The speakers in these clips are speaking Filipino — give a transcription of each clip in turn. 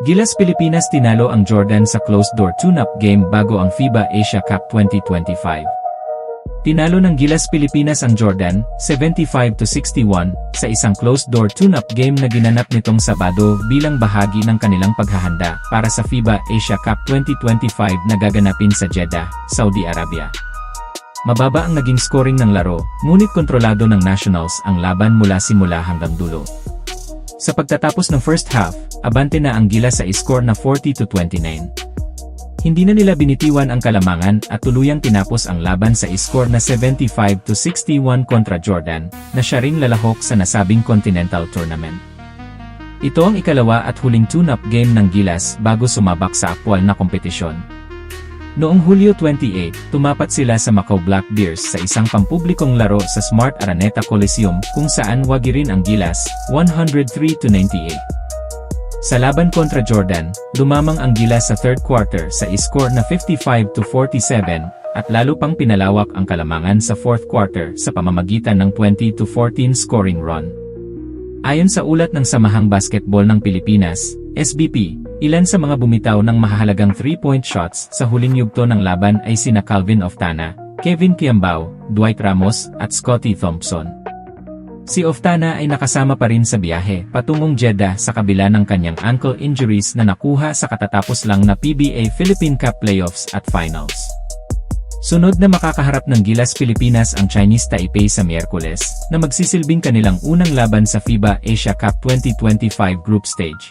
Gilas Pilipinas tinalo ang Jordan sa closed-door tune-up game bago ang FIBA Asia Cup 2025. Tinalo ng Gilas Pilipinas ang Jordan, 75-61, sa isang closed-door tune-up game na ginanap nitong Sabado bilang bahagi ng kanilang paghahanda para sa FIBA Asia Cup 2025 na gaganapin sa Jeddah, Saudi Arabia. Mababa ang naging scoring ng laro, ngunit kontrolado ng Nationals ang laban mula simula hanggang dulo. Sa pagtatapos ng first half, abante na ang Gilas sa score na 40-29. Hindi na nila binitiwan ang kalamangan at tuluyang tinapos ang laban sa score na 75-61 kontra Jordan, na siya ring lalahok sa nasabing Continental Tournament. Ito ang ikalawa at huling tune-up game ng Gilas bago sumabak sa aktwal na kompetisyon. Noong Hulyo 28, tumapat sila sa Macau Black Bears sa isang pampublikong laro sa Smart Araneta Coliseum kung saan wagi rin ang Gilas, 103-98. Sa laban kontra Jordan, lumamang ang Gilas sa third quarter sa score na 55-47 at lalo pang pinalawak ang kalamangan sa fourth quarter sa pamamagitan ng 20-14 scoring run. Ayon sa ulat ng Samahang Basketball ng Pilipinas, SBP, ilan sa mga bumitaw ng mahahalagang 3-point shots sa huling yugto ng laban ay sina Calvin Oftana, Kevin Kiambao, Dwight Ramos, at Scotty Thompson. Si Oftana ay nakasama pa rin sa biyahe patungong Jeddah sa kabila ng kanyang ankle injuries na nakuha sa katatapos lang na PBA Philippine Cup Playoffs at Finals. Sunod na makakaharap ng Gilas Pilipinas ang Chinese Taipei sa Miyerkules, na magsisilbing kanilang unang laban sa FIBA Asia Cup 2025 group stage.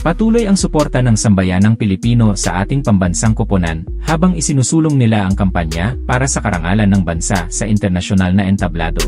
Patuloy ang suporta ng sambayanang Pilipino sa ating pambansang koponan habang isinusulong nila ang kampanya para sa karangalan ng bansa sa internasyonal na entablado.